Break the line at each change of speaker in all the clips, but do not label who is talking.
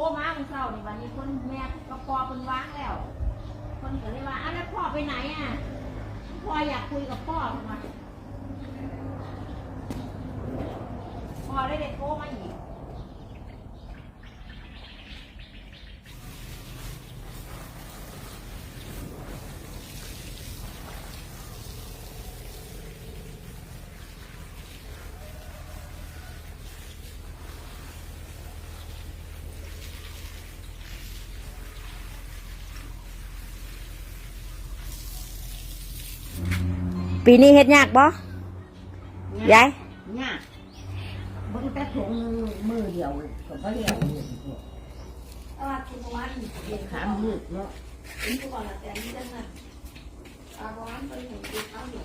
โทรมาเมื่อเช้านี่วันนี้คนแม่ก็ปอเป็นว่างแล้ว คนก็เลยว่าอ้าวแล้วพ่อไปไหนอะพ่ออยากคุยกับพ่อทำไมพ่อได้เด็กโทรมาอีก
ปีนี้เฮ็ดยากบ่ยาย
เนี่ยเบิ่งแต่ถุงมือเดียวก็บ่เดียว
ตลาดคุณวัน
ขามมืดเนาะ
เป็นผู้ก่อนละแต่นี่จังนะตาบ้านไปเห็นกินข้าวอยู่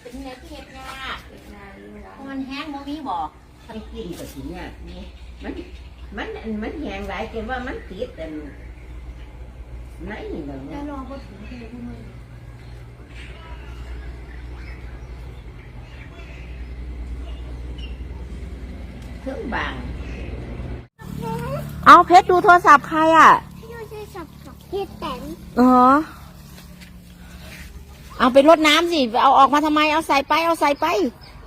เป็นไงที่เฮ็ดยากเฮ็ดงานนี่เวลามันแห้งโมมีบ่
ทั้งกินก็สิเนี่ยนี่มันมันมันแหงหลายจนว่ามันติดแต่ไหนนี่เนา
แต่ะ ลองก็ถึงเฮ็ดมือ
เค รื่องบาง
เอาเพชรดูโทรศัพท์ใครอะ
พี่ดูใช้สับกับพี่แตน
อ๋อเอาไปรดน้ำสิ เอาออกมาทำไม เอาใส่ไป เอาใส่ไป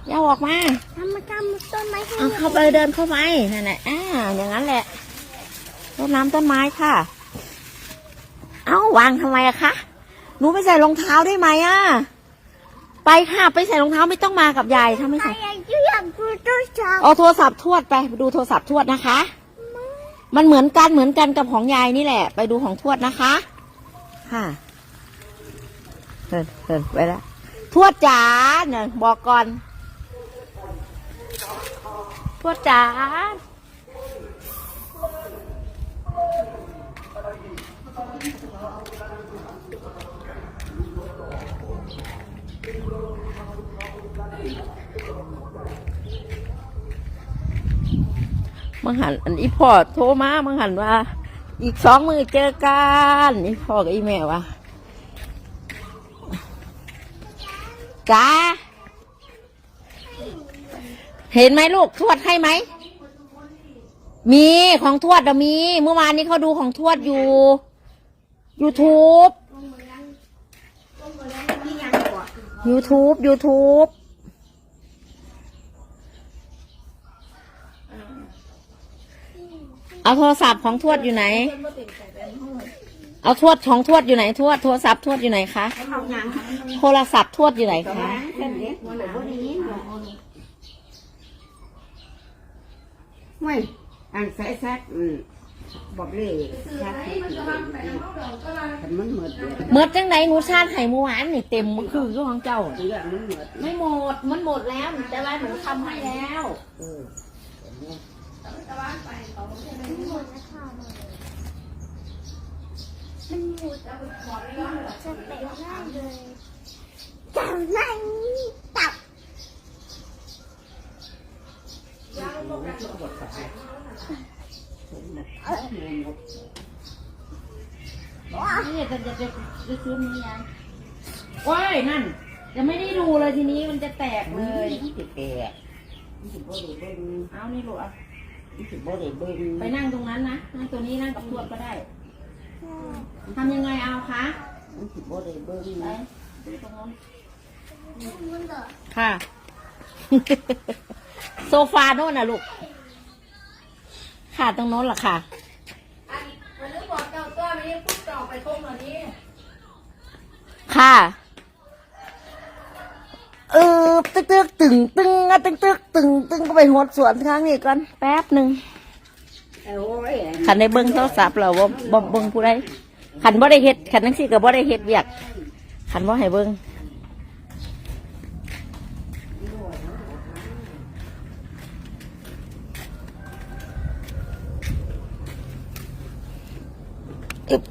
อย่าเอาออกมา
ทำมากำต้นไม้ให้
เอาเข้าไปเดินเข้าไปนั่นแหละอ่าอย่างนั้นแหละรดน้ำต้นไม้ค่ะ เอาวางทำไมอะคะ หนูไปใส่รองเท้าได้ไหมอะไปค่ะ ไปใส่รองเท้าไม่ต้องมากับยายถ้าไม่
ใคร
ใส่
อยากดูอยากดูต้นสับ
เอาโทรศัพท์ทวดไปดูโทรศัพท์ทวดนะคะ มันเหมือนกันเหมือนกันกับของยายนี่แหละ ไปดูของทวดนะคะ ค่ะเดินเดินไปแล้วทวดจ๋าเนี่ยบอกก่อน ทวดจ๋า มังหันอันอีพ่อโทรมามังหันว่า อีกสองมือเจอกันอีพ่อกับอีแม่ว่าจ้าเห็นไหมลูกทวดให้ไหม มีของทวดอะมี เมื่อวานนี้เขาดูของทวดอยู่ YouTube YouTube YouTube เอาโทรศัพท์ของทวดอยู่ไหน เอาทวดของทวดอยู่ไหนทวดโทรศัพท์ทวดอยู่ไหนคะ
เขายัง
โทรศัพท์ทวดอยู่ไหน
ก็
คะ
มาเส้นเล็กบ่ได้บ่ได้ยินเนาะไม่อันใส่ซักอืมบอกเลยซักที่กี่แต่มันหมดเลย
เมื่อจังไหนหนูชาติไห่เมื่อวานนี่เต็มมือคือของเจ้า
เรื่องมันหมด
ไม่หมด มันหมดแล้ว แต่ว่าหนูทำให้แล้ว
เออ
มันหมดแล้วค่ะมันหมดจะเป็นได้เลยจับนั่งตับ
นี่จะจะจะจะซื้อนี้ยังว้ายนั่นยังไม่ได้ดูเลยทีนี้มันจะแตกเล
เลยยที่แก่ที่บ่ได้เบิ่ง
เอานี่ลูกเอา
ที่บ่ได้เบิ่ง
ไปนั่งตรงนั้นนะนั่งตัวนี้นั่งกับทวดก็ได้ทำยังไงเอาคะ
ที่บ่ได้เบิ่ง
ไปดูตรงนู้น
มันเหรอ
ค่ะ โซฟาโน่นน่ะลูก ค่ะตรงโน้นล่ะค่ะ
อันมันนึกบอกเจ้าตัวไม่ได้พูดต่อไปทงเหล่านี้
ค่ะ เออตึกตึกตึงตึงอะตึกตึกตึงตึงก็ไปหดสวนข้างนี้กันแป๊บหนึ่งขันในเบิ้งโทรศัพท์เราบ่บ่เบิ้งผู้ใดขันบ่ได้เฮ็ดขันนั่งสี่กับบ่ได้เฮ็ดเวียกขันบ่ให้เบิ้ง
อึบ